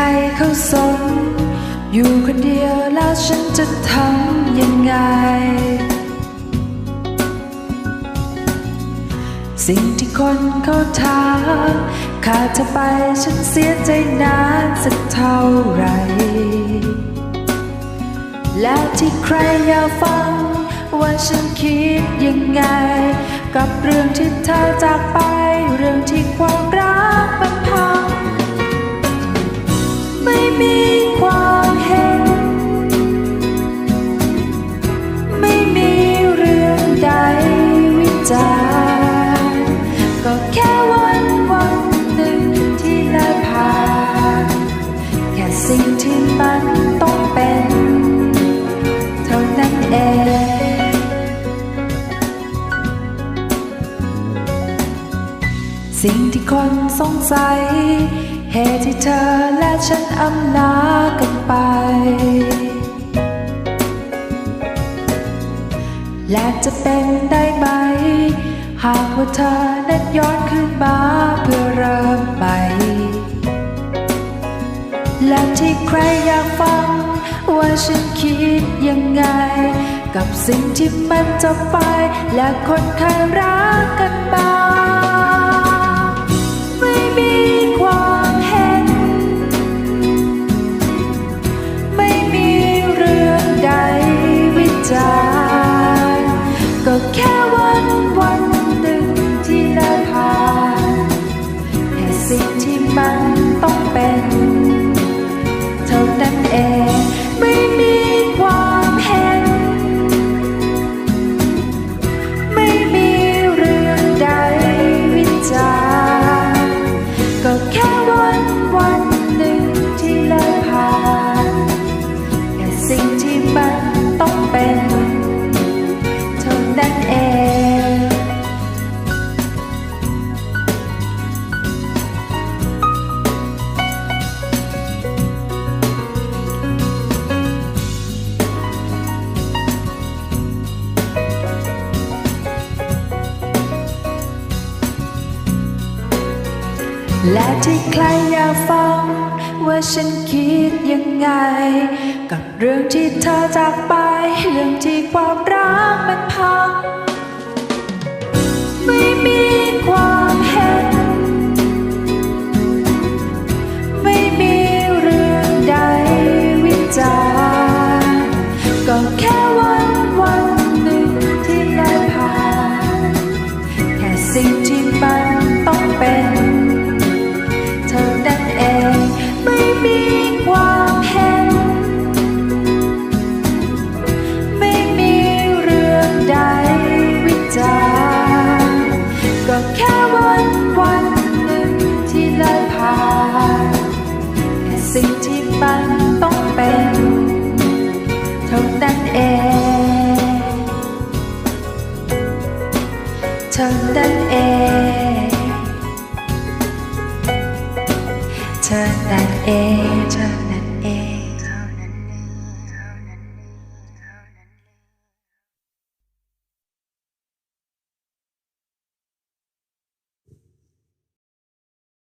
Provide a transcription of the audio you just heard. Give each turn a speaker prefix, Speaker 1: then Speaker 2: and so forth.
Speaker 1: รเขาสน อยู่คนเดียวแล้วฉันจะทำยังไง สิ่งที่คนเขาถามขาดเธอไปฉันเสียใจนานสักเท่าไหรแล้วที่ใครอยากฟัง ว่าฉันคิดยังไง กับเรื่องที่เธอจากไปเรื่องที่ความรัก สิ่งที่มันต้องเป็นเท่านั้นเองสิ่งที่คนสงสัย เหตุที่เธอและฉันอำลากันไป และจะเป็นได้ไหม หากว่าเธอนั้นย้อนขึ้นมาเพื่อเริ่มใหม่ และที่ใครอยากฟัง ว่าฉันคิดยังไง กับสิ่งที่มันจะไป และคนเคยรักกันมา วิ และที่ใครอยากฟัง ว่าฉันคิดยังไง กับเรื่องที่เธอจากไป เรื่องที่ความรักมันพัง ไม่มีความเห็น ไม่มีเรื่องใดวิจารก็แค่วัน เท่านั้นเองเธอนั่นเอง